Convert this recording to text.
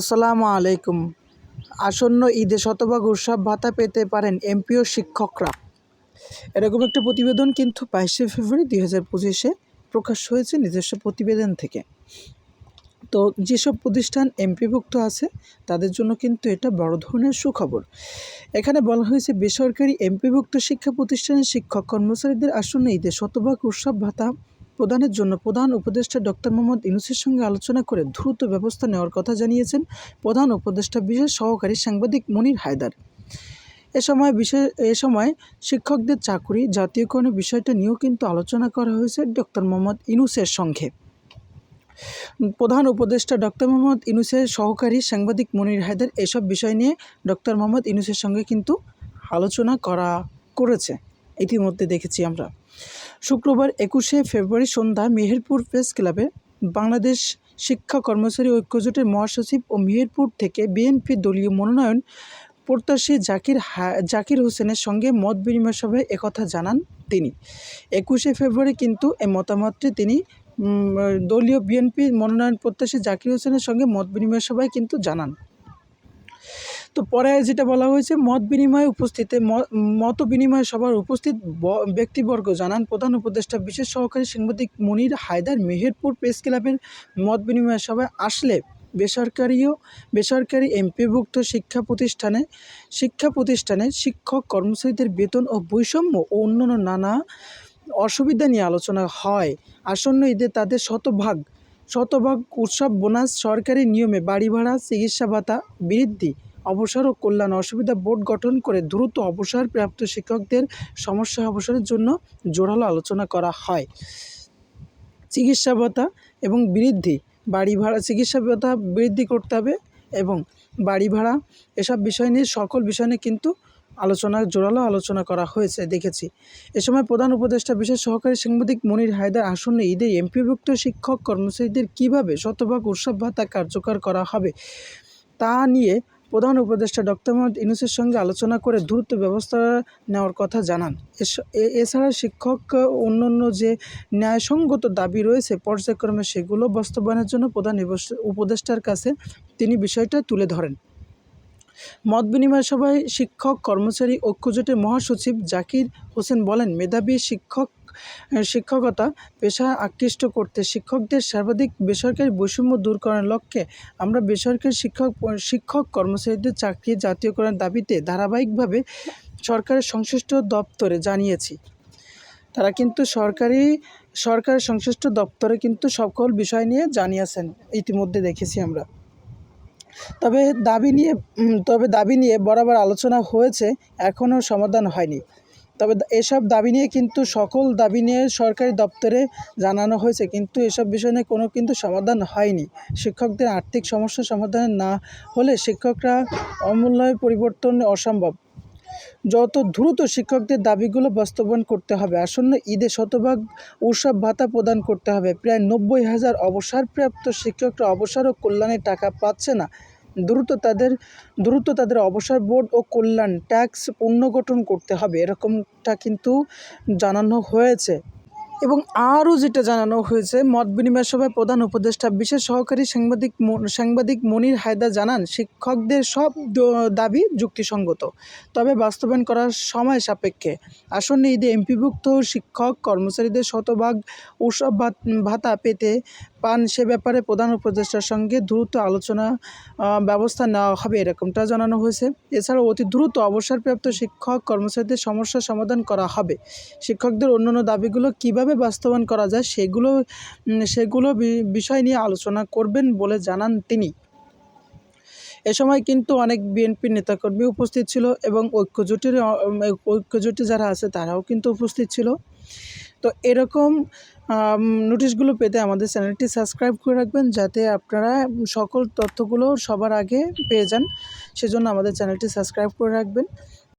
আসসালামু আলাইকুম। আসন্ন ঈদে শতভাগ উৎসব ভাতা পেতে পারেন এমপিও শিক্ষকরা। এরকম একটা প্রতিবেদন কিন্তু বাইশে ফেব্রুয়ারি দুই হাজার পঁচিশে প্রকাশ হয়েছে নিজস্ব প্রতিবেদন থেকে। তো যেসব প্রতিষ্ঠান এমপিভুক্ত আছে, তাদের জন্য কিন্তু এটা বড় ধরনের সুখবর। এখানে বলা হয়েছে, বেসরকারি এমপিভুক্ত শিক্ষা প্রতিষ্ঠানের শিক্ষক কর্মচারীদের আসন্ন ঈদে শতভাগ উৎসব ভাতা প্রদানের জন্য প্রধান উপদেষ্টা ডক্টর মোহাম্মদ ইউনুসের সঙ্গে আলোচনা করে দ্রুত ব্যবস্থা নেওয়ার কথা জানিয়েছেন প্রধান উপদেষ্টা বিশেষ সহকারী সাংবাদিক মনির হায়দার। এ সময় বিশেষ, এ সময় শিক্ষকদের চাকরি, জাতীয়করণের বিষয়টা নিয়েও কিন্তু আলোচনা করা হয়েছে ডক্টর মোহাম্মদ ইনুসের সঙ্গে। প্রধান উপদেষ্টা ডক্টর মোহাম্মদ ইনুসের সহকারী সাংবাদিক মনির হায়দার এসব বিষয় নিয়ে ডক্টর মোহাম্মদ ইনুসের সঙ্গে কিন্তু আলোচনা করা করেছে। ইতিমধ্যে দেখেছি আমরা। শুক্রবার একুশে ফেব্রুয়ারি সন্ধ্যা মেহেরপুর প্রেস ক্লাবে বাংলাদেশ শিক্ষা কর্মচারী ঐক্যজোটের মহাসচিব ও মেহেরপুর থেকে বিএনপি দলীয় মনোনয়ন প্রত্যাশী জাকির জাকির হোসেনের সঙ্গে মত বিনিময় সভায় একথা জানান তিনি। একুশে ফেব্রুয়ারি কিন্তু এই মতামতটি তিনি দলীয় বিএনপি মনোনয়ন প্রত্যাশী জাকির হোসেনের সঙ্গে মত বিনিময় সভায় কিন্তু জানান। তো পরে যেটা বলা হয়েছে, মত বিনিময়ে উপস্থিতে মত বিনিময় সভার উপস্থিত ব্যক্তিবর্গ জানান, প্রধান উপদেষ্টা, বিশেষ সহকারী সাংবাদিক মনির হায়দার মেহেরপুর প্রেস ক্লাবের মত বিনিময় সভায় আসলে বেসরকারিও, বেসরকারি এমপিভুক্ত শিক্ষা প্রতিষ্ঠানে শিক্ষা প্রতিষ্ঠানে শিক্ষক কর্মচারীদের বেতন ও বৈষম্য ও অন্যান্য নানা অসুবিধা নিয়ে আলোচনা হয়। আসন্ন ঈদে তাদের শতভাগ শতভাগ উৎসব বোনাস সরকারি নিয়মে বাড়ি ভাড়া, চিকিৎসা ভাতা, বৃদ্ধি অবসর ও কল্যাণ অসুবিধা বোর্ড গঠন করে দ্রুত অবসরপ্রাপ্ত শিক্ষকদের সমস্যা অবসরের জন্য জোরালো আলোচনা করা হয়। চিকিৎসা ভাতা এবং বৃদ্ধি, বাড়ি ভাড়া, চিকিৎসা ভাতা বৃদ্ধি করতে হবে এবং বাড়ি ভাড়া, এসব বিষয় নিয়ে সকল বিষয় নিয়ে কিন্তু আলোচনা, জোরালো আলোচনা করা হয়েছে, দেখেছি। এ সময় প্রধান উপদেষ্টা, বিশেষ সহকারী সাংবাদিক মনির হায়দার আসন্ন ঈদে এমপিভুক্ত শিক্ষক কর্মচারীদের কীভাবে শতভাগ উৎসব ভাতা কার্যকর করা হবে তা নিয়ে প্রধান উপদেষ্টা ডক্টর মোহাম্মদ ইউনুসের সঙ্গে আলোচনা করে দ্রুত ব্যবস্থা নেওয়ার কথা জানান। এছাড়া শিক্ষক অন্যান্য যে ন্যায়সঙ্গত দাবি রয়েছে পর্যায়ক্রমে সেগুলো বাস্তবায়নের জন্য প্রধান উপদেষ্টার কাছে তিনি বিষয়টা তুলে ধরেন। মত বিনিময় সভায় শিক্ষক, কর্মচারী, ঐক্যজোটের মহাসচিব জাকির হোসেন বলেন, মেধাবী শিক্ষক শিক্ষকতা, পেশা আকৃষ্ট করতে শিক্ষকদের সর্বাধিক বেসরকারি বৈষম্য দূর করার লক্ষ্যে আমরা বেসরকারি শিক্ষক শিক্ষক কর্মচারীদের চাকরি জাতীয়করণের দাবিতে ধারাবাহিকভাবে সরকারের সংশ্লিষ্ট দপ্তরে জানিয়েছি। তারা কিন্তু সরকারি, সরকারের সংশ্লিষ্ট দপ্তরে কিন্তু সকল বিষয় নিয়ে জানিয়েছেন, ইতিমধ্যে দেখেছি আমরা। তবে দাবি নিয়ে তবে দাবি নিয়ে বরাবর আলোচনা হয়েছে, এখনও সমাধান হয়নি। তবে এসব দাবি নিয়ে কিন্তু সকল দাবি নিয়ে সরকারি দপ্তরে জানানো হয়েছে, কিন্তু এসব বিষয় নিয়ে কোনো কিন্তু সমাধান হয়নি। শিক্ষকদের আর্থিক সমস্যা সমাধান না হলে শিক্ষকরা অমূল্যায় পরিবর্তন অসম্ভব। যত দ্রুত শিক্ষকদের দাবিগুলো বাস্তবায়ন করতে হবে, আসন্ন ঈদে শতভাগ উৎসব ভাতা প্রদান করতে হবে। প্রায় নব্বই হাজার অবসরপ্রাপ্ত শিক্ষকরা অবসর ও কল্যাণের টাকা পাচ্ছে না। দ্রুত তাদের দ্রুত তাদের অবসর বোর্ড ও কল্যাণ ট্যাক্স পুনর্গঠন করতে হবে। এরকমটা কিন্তু জানানো হয়েছে। এবং আরও যেটা জানানো হয়েছে, মত বিনিময় সভায় প্রধান উপদেষ্টা, বিশেষ সহকারী সাংবাদিক সাংবাদিক মনির হায়দা জানান, শিক্ষকদের সব দাবি যুক্তিসঙ্গত, তবে বাস্তবায়ন করার সময় সাপেক্ষে। আসন্ন ঈদে এমপিভুক্ত শিক্ষক কর্মচারীদের শতভাগ উৎসব ভাতা পেতে পান সে ব্যাপারে প্রধান উপদেষ্টার সঙ্গে দ্রুত আলোচনা ব্যবস্থা নেওয়া হবে এরকমটা জানানো হয়েছে। এছাড়াও অতি দ্রুত অবসরপ্রাপ্ত শিক্ষক কর্মচারীদের সমস্যার সমাধান করা হবে। শিক্ষকদের অন্যান্য দাবিগুলো কীভাবে বাস্তবায়ন করা যায় সেগুলো সেগুলো বিষয় নিয়ে আলোচনা করবেন বলে জানান তিনি। এ সময় কিন্তু অনেক বিএনপির নেতাকর্মী উপস্থিত ছিল এবং ঐক্যজোটের ঐক্যজোটে যারা আছে তারাও কিন্তু উপস্থিত ছিল। তো এরকম নোটিশগুলো পেতে আমাদের চ্যানেলটি সাবস্ক্রাইব করে রাখবেন যাতে আপনারা সকল তথ্যগুলো সবার আগে পেয়ে যান। সেজন্য আমাদের চ্যানেলটি সাবস্ক্রাইব করে রাখবেন।